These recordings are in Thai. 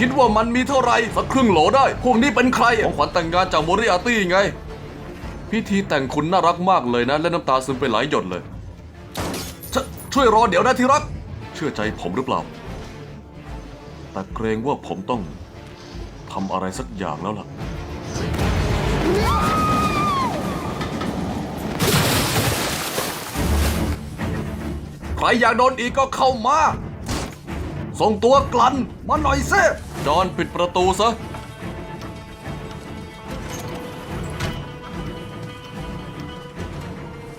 คิดว่ามันมีเท่าไหร่สักครึ่งโหลได้ พวกนี้เป็นใครของขวัญแต่งงานจากโมริอาตี้ไง พิธีแต่งคุณน่ารักมากเลยนะ และน้ำตาซึมไปหลายหยดเลยชช่วยรอเดี๋ยวนะที่รัก เชื่อใจผมหรือเปล่า แต่เกรงว่าผมต้องทำอะไรสักอย่างแล้วล่ะใครอยากโดนอีกก็เข้ามา ส่งตัวกลันมาหน่อยซิ จอนปิดประตูซะ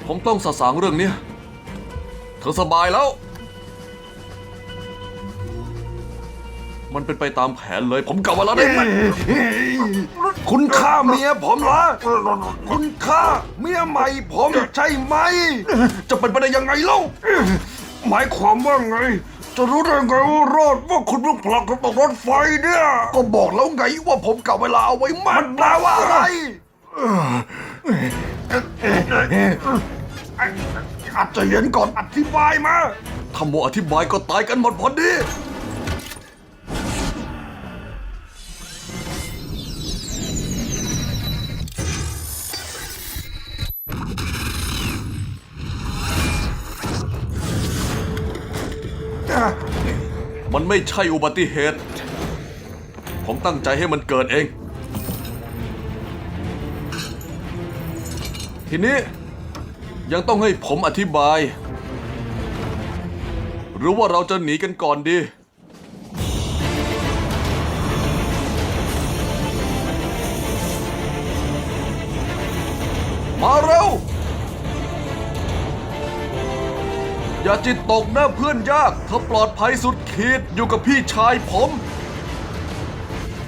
ผมต้องสะสางเรื่องนี้ เธอสบายแล้ว มันเป็นไปตามแผนเลย ผมกลับมาแล้วได้ไหมคุณฆ่าเมียผมเหรอ คุณฆ่าเมียใหม่ผมใช่ไหม จะเป็นไปได้ยังไงเล่า หมายความว่าไง จะรู้ได้ไงว่ารอดว่าคุณเพิ่งผลักผมตกรถไฟเนี่ย ก็บอกแล้วไงว่าผมกลับเวลาเอาไว้มันแปลว่าอะไร อาจจะเย็นก่อนอธิบายมา ถ้าโมอธิบายก็ตายกันหมดพอดี มันไม่ใช่อุบัติเหตุ ผมตั้งใจให้มันเกิดเอง ทีนี้ยังต้องให้ผมอธิบาย หรือว่าเราจะหนีกันก่อนดี มาเร็ว อย่าจิตตกนะเพื่อนยาก เธอปลอดภัยสุดขีดอยู่กับพี่ชายผม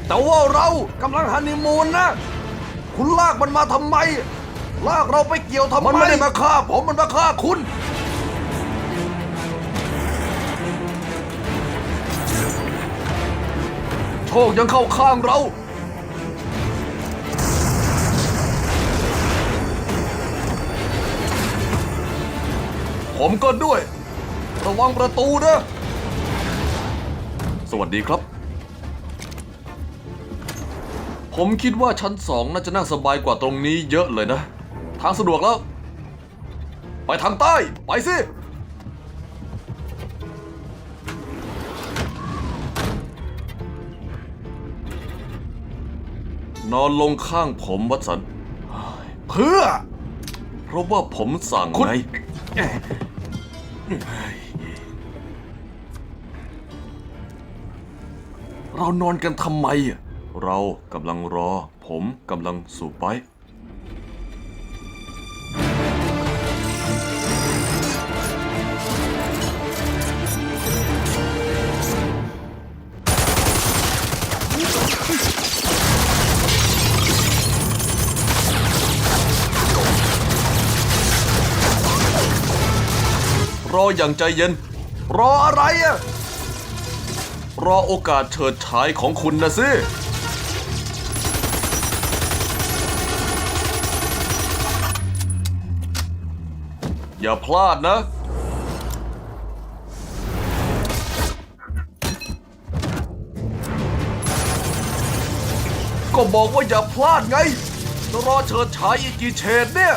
แต่ว่าเรากำลังฮันนีมูนนะ คุณลากมันมาทำไม ลากเราไปเกี่ยวทำไม มันไม่ได้มาฆ่าผมมันมาฆ่าคุณ โชคยังเข้าข้างเรา ผมก็ด้วย ระวังประตูนะ สวัสดีครับ ผมคิดว่าชั้นสองน่าจะนั่งสบายกว่าตรงนี้เยอะเลยนะ ทางสะดวกแล้ว ไปทางใต้ ไปสิ นอนลงข้างผมวัตสัน เพื่อ เพราะว่าผมสั่งไง เรานอนกันทำไมอะเรากำลังรอ ผมกำลังสูบไป รออย่างใจเย็น รออะไรอะรอโอกาสเฉิดฉายของคุณนะสิอย่าพลาดนะ ก็บอกว่าอย่าพลาดไงจะรอเฉิดฉายอีกกี่เฉดเนี่ย